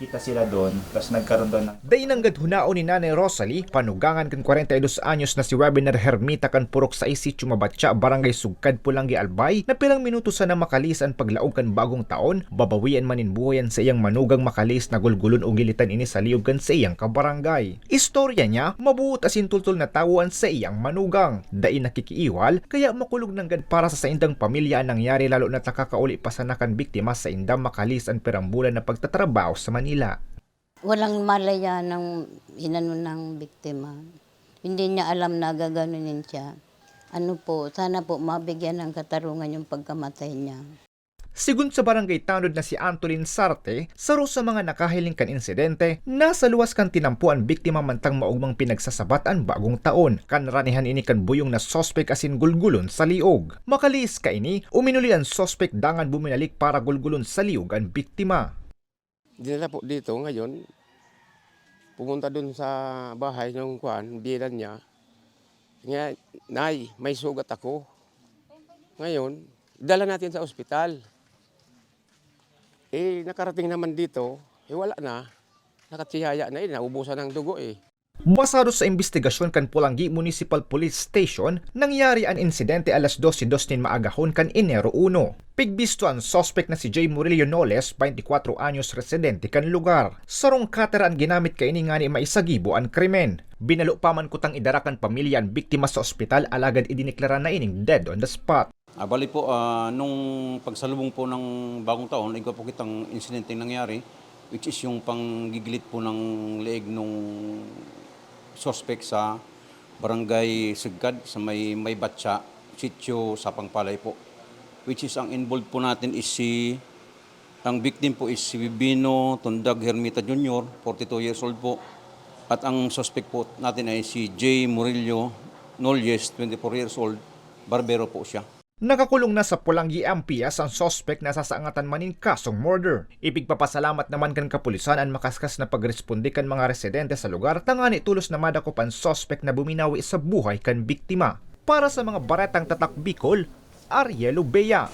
kita sila doon, tapos nagkaroon doon ng Day nanggad hunaon ni Nanay Rosalie, panugangan kan 42 anyos na si Webinar Hermita kan purok sa isityo Mabatya, Barangay Sugkad, Pulanggi, Albay, na pilang minuto sa na makalis ang paglaog kan bagong taon, babawian maninbuhayan sa iyang manugang makalis na gulgulon o gilitan ini sa liog kan sa iyang kabarangay. Istorya niya, mabuot asin tultol na tawon sa iyang manugang. Day nakikiiwal, kaya makulog nanggad para sa saindang pamilya ang nangyari lalo na nakakauli pa sa nakan biktima sa indang makalis ang perambulan na pagtatrabaho sa Manila. Walang malaya ng inano ng biktima. Hindi niya alam na gaganunin siya. Ano po, sana po mabigyan ng katarungan yung pagkamatay niya. Sigun sa barangay tanod na si Antolin Sarte, saro sa mga nakahiling kan insidente, nasa luwas kan tinampuan biktima mantang maugmang pinagsasabat ang bagong taon. Kanranihan ini kan buyong na sospek asin gulgulon sa liog. Makaliis ka ini, uminuli ang sospek dangan buminalik para gulgulon sa liog ang biktima. Dinala po dito ngayon, pumunta dun sa bahay ng kuan, bilan niya. Nga, Nay, may sugat ako. Ngayon, dala natin sa ospital. Eh, nakarating naman dito, eh wala na. Nakatihaya na eh, naubusan ng dugo eh. Basado sa investigasyon kan Pulanggi Municipal Police Station, nangyari ang insidente alas 12.02 maagahon kan Enero 1. Pigbisto ang sospek na si J. Murillo Noles, 24 anyos residente kan lugar. Sarong cutter ang ginamit kay ini nga ni maisagibo ang krimen. Binalo pa man kutang idarakan pamilya ang biktima sa ospital alagad idiniklara na ining dead on the spot. Ah, bali po, ah, nung pagsalubong po ng bagong taon, ikaw po kitang insidente nangyari, which is yung panggigilit po ng leeg nung suspect sa barangay Sigad sa may may batsa, sitio Sapang Palay po. Which is ang involved po natin is si ang victim po is si Bibino Tundag Hermita Jr., 42 years old po. At ang suspect po natin ay si J. Murillo Nolles, 24 years old, barbero po siya. Nakakulong na sa Pulanggi Ampias ang sospek na sasaangatan maning kasong murder. Ipigpapasalamat naman kan kapulisan ang makaskas na pagresponde kan mga residente sa lugar tangani tulos na madakupan sospek na buminawi sa buhay kan biktima. Para sa mga baretang tatak Bicol, Ariel Ubea.